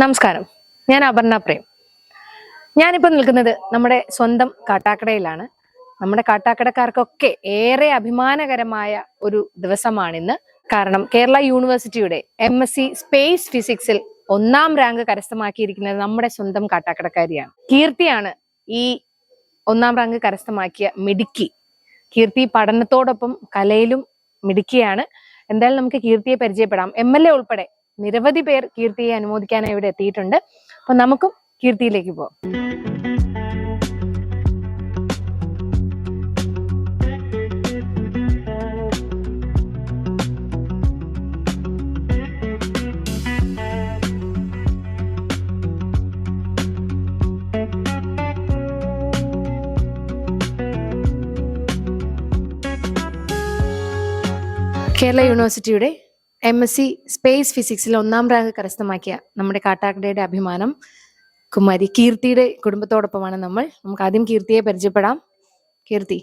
നമസ്കാരം. ഞാൻ അപർണ പ്രേം. ഞാനിപ്പോൾ നിൽക്കുന്നത് നമ്മുടെ സ്വന്തം കാട്ടാക്കടയിലാണ്. നമ്മുടെ കാട്ടാക്കടക്കാർക്കൊക്കെ ഏറെ അഭിമാനകരമായ ഒരു ദിവസമാണിന്ന്. കാരണം കേരള യൂണിവേഴ്സിറ്റിയുടെ എം എസ് സി സ്പേസ് ഫിസിക്സിൽ ഒന്നാം റാങ്ക് കരസ്ഥമാക്കിയിരിക്കുന്നത് നമ്മുടെ സ്വന്തം കാട്ടാക്കടക്കാരിയാണ്. കീർത്തിയാണ് ഈ ഒന്നാം റാങ്ക് കരസ്ഥമാക്കിയ മിടുക്കി. കീർത്തി പഠനത്തോടൊപ്പം കലയിലും മിടുക്കിയാണ്. എന്തായാലും നമുക്ക് കീർത്തിയെ പരിചയപ്പെടാം. എം എൽ എ ഉൾപ്പെടെ നിരവധി പേർ കീർത്തിയെ അനുമോദിക്കാനായി ഇവിടെ എത്തിയിട്ടുണ്ട്. അപ്പൊ നമുക്കും കീർത്തിയിലേക്ക് പോവാം. കേരള യൂണിവേഴ്സിറ്റിയുടെ എം എസ് സി സ്പേസ് ഫിസിക്സിൽ ഒന്നാം റാങ്ക് കരസ്ഥമാക്കിയ നമ്മുടെ കാട്ടാക്കടയുടെ അഭിമാനം കുമാരി കീർത്തിയുടെ കുടുംബത്തോടൊപ്പമാണ് നമ്മൾ. നമുക്ക് ആദ്യം കീർത്തിയെ പരിചയപ്പെടാം. കീർത്തി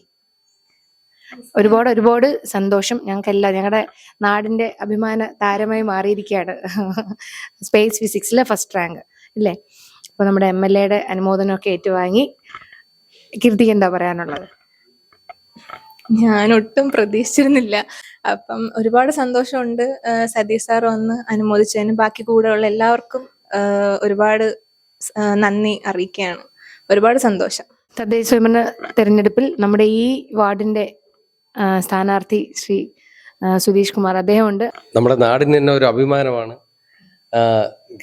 ഒരുപാട് ഒരുപാട് സന്തോഷം ഞങ്ങൾക്കെല്ലാം ഞങ്ങളുടെ നാടിന്റെ അഭിമാന താരമായി മാറിയിരിക്കുകയാണ് സ്പേസ് ഫിസിക്സിലെ ഫസ്റ്റ് റാങ്ക് ഇല്ലേ? അപ്പൊ നമ്മുടെ എം എൽ എയുടെ അനുമോദനമൊക്കെ ഏറ്റുവാങ്ങി. കീർത്തിക്ക് എന്താ പറയാനുള്ളത്? ഞാൻ ഒട്ടും പ്രതീക്ഷിച്ചിരുന്നില്ല. അപ്പം ഒരുപാട് സന്തോഷമുണ്ട് സതീഷ് സാർ ഒന്ന് അനുമോദിച്ചതിന്. ബാക്കി കൂടെയുള്ള എല്ലാവർക്കും ഒരുപാട് നന്ദി അറിയിക്കുകയാണ്. ഒരുപാട് സന്തോഷം. തദ്ദേശ സ്വയംഭരണ തെരഞ്ഞെടുപ്പിൽ നമ്മുടെ ഈ വാർഡിന്റെ സ്ഥാനാർത്ഥി ശ്രീ സുധീഷ് കുമാർ അദ്ദേഹമുണ്ട്. നമ്മുടെ നാടിന് തന്നെ ഒരു അഭിമാനമാണ്.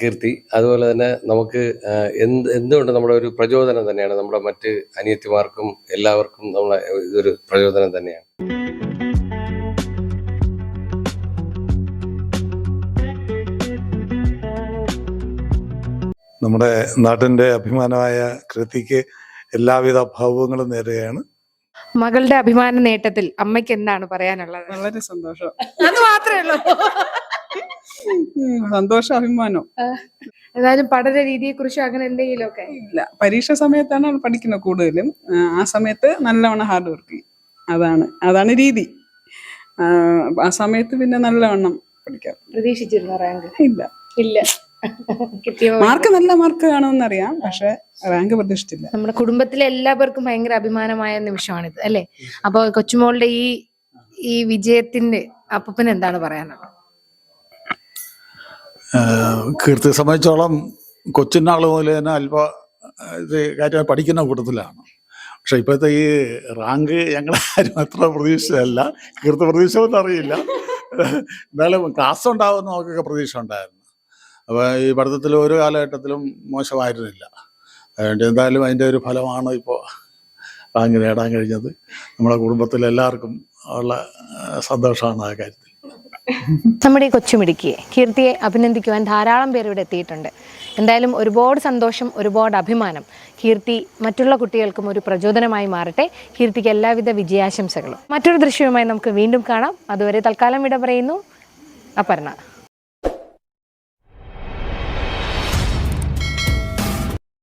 കീർത്തി. അതുപോലെ തന്നെ നമുക്ക് എന്ത് എന്തുകൊണ്ട് നമ്മുടെ ഒരു പ്രചോദനം തന്നെയാണ്? നമ്മുടെ മറ്റ് അനിയത്തിമാർക്കും എല്ലാവർക്കും നമ്മളെ ഇതൊരു പ്രചോദനം തന്നെയാണ്. നമ്മുടെ നാട്ടിന്റെ അഭിമാനമായ കൃതിക്ക് എല്ലാവിധ ഭാവങ്ങളും നേരെയാണ് മകളുടെ അഭിമാന നേട്ടത്തിൽ അമ്മയ്ക്ക് എന്താണ് പറയാനുള്ളത്? വളരെ സന്തോഷം. അത് മാത്രമേ ഉള്ളൂ. സന്തോഷം അഭിമാനം. ഏതായാലും പഠന രീതിയെ കുറിച്ച് അങ്ങനെ എന്തെങ്കിലും ഒക്കെ ഇല്ല പരീക്ഷ സമയത്താണ് അവൾ പഠിക്കുന്നത് കൂടുതലും. ആ, സമയത്ത് നല്ലവണ്ണം ഹാർഡ് വർക്ക് ചെയ്യും. അതാണ് അതാണ് രീതി. ആ, സമയത്ത് പിന്നെ നല്ലവണ്ണം പഠിക്കാം. പ്രതീക്ഷിച്ചിരുന്ന റാങ്ക് ഇല്ല. ഇല്ല. മാർക്ക് നല്ല മാർക്ക് കാണുമെന്നറിയാം പക്ഷെ റാങ്ക് പ്രതീക്ഷിച്ചില്ല. നമ്മുടെ കുടുംബത്തിലെ എല്ലാവർക്കും ഭയങ്കര അഭിമാനമായ നിമിഷമാണിത് അല്ലെ? അപ്പൊ കൊച്ചുമോളുടെ ഈ ഈ വിജയത്തിന്റെ അപ്പന് എന്താണ് പറയാനുള്ളത്? കീർത്തിയെ സംബന്ധിച്ചോളം കൊച്ചുനാൾ മുതൽ തന്നെ അല്പ ഇത് കാര്യമായി പഠിക്കുന്ന കൂട്ടത്തിലാണ്. പക്ഷെ ഇപ്പോഴത്തെ ഈ റാങ്ക് ഞങ്ങൾ ആരും അത്ര പ്രതീക്ഷിച്ചതല്ല. കീർത്തി പ്രതീക്ഷമൊന്നും അറിയില്ല. എന്നാലും ക്ലാസ് ഉണ്ടാവുമെന്ന് നമുക്കൊക്കെ പ്രതീക്ഷ ഉണ്ടായിരുന്നു. അപ്പോൾ ഈ പഠിത്തത്തിൽ ഓരോ കാലഘട്ടത്തിലും മോശമായിരുന്നില്ല. അതുകൊണ്ട് എന്തായാലും അതിന്റെ ഒരു ഫലമാണ് ഇപ്പോൾ റാങ്ക് നേടാൻ കഴിഞ്ഞത്. നമ്മുടെ കുടുംബത്തിലെല്ലാവർക്കും ഉള്ള സന്തോഷമാണ് ആ കാര്യത്തിൽ. നമ്മുടെ ഈ കൊച്ചുമിടുക്കിയെ കീർത്തിയെ അഭിനന്ദിക്കുവാൻ ധാരാളം പേർ ഇവിടെ എത്തിയിട്ടുണ്ട്. എന്തായാലും ഒരുപാട് സന്തോഷം ഒരുപാട് അഭിമാനം. കീർത്തി മറ്റുള്ള കുട്ടികൾക്കും ഒരു പ്രചോദനമായി മാറട്ടെ. കീർത്തിക്ക് എല്ലാവിധ വിജയാശംസകളും. മറ്റൊരു ദൃശ്യവുമായി നമുക്ക് വീണ്ടും കാണാം. അതുവരെ തൽക്കാലം വിട പറയുന്നു അപർണ.